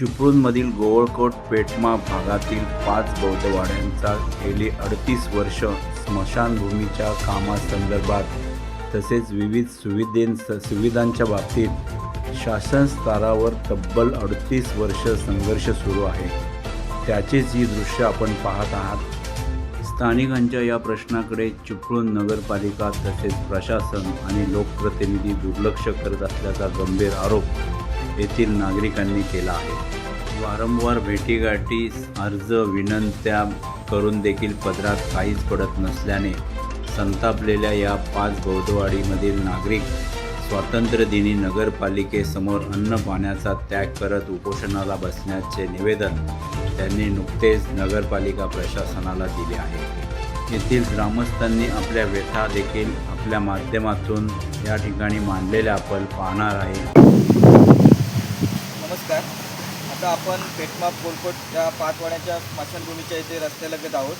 चिपळूणमधील गोवळकोट पेटमा भागातील पाच बौद्धवाड्यांचा गेली अडतीस वर्ष स्मशानभूमीच्या कामासंदर्भात तसेच विविध सुविधें सुविधांच्या बाबतीत शासन स्तरावर तब्बल अडतीस वर्ष संघर्ष सुरू आहे. त्याचेच ही दृश्य आपण पाहत आहात. स्थानिकांच्या या प्रश्नाकडे चिपळूण नगरपालिका तसेच प्रशासन आणि लोकप्रतिनिधी दुर्लक्ष करत असल्याचा गंभीर आरोप येथील नागरिकांनी केला आहे. वारंवार भेटीगाठी अर्ज विनंत्या करून देखील पदरात काहीच पडत नसल्याने संतापलेल्या या पाच बौद्धवाडीमधील नागरिक स्वातंत्र्यदिनी नगरपालिकेसमोर अन्न पाण्याचा त्याग करत उपोषणाला बसण्याचे निवेदन त्यांनी नुकतेच नगरपालिका प्रशासनाला दिले आहे. येथील ग्रामस्थांनी आपल्या व्यथा देखील आपल्या माध्यमातून या ठिकाणी मांडलेल्या आपण पाहणार आहे. नमस्कार. आता आपण पेटमाप पोलकोट या पाचवाड्यांच्या स्मशानभूमीच्या इथे रस्त्यालगत आहोत.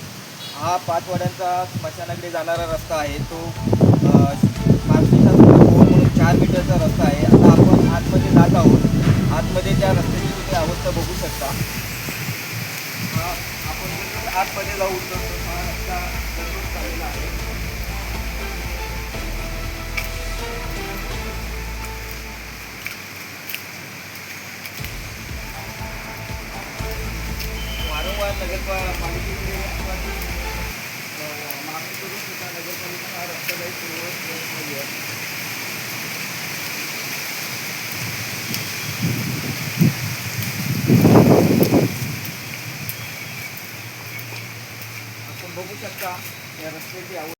हा पाचवाड्यांचा स्मशानाकडे जाणारा रस्ता आहे. तो म्हणून चार मीटरचा रस्ता आहे. आता आपण आतमध्ये जात आहोत. आतमध्ये त्या रस्त्याची तुम्ही अवस्था बघू शकता. हा आपण आतमध्ये जाऊ तर हा रस्ता आहे. नगरपालिकेकडे आपण मागणी करून सुद्धा नगरपालिका हा करत नाही आहे आपण बघू शकता या रस्त्याची अवस्था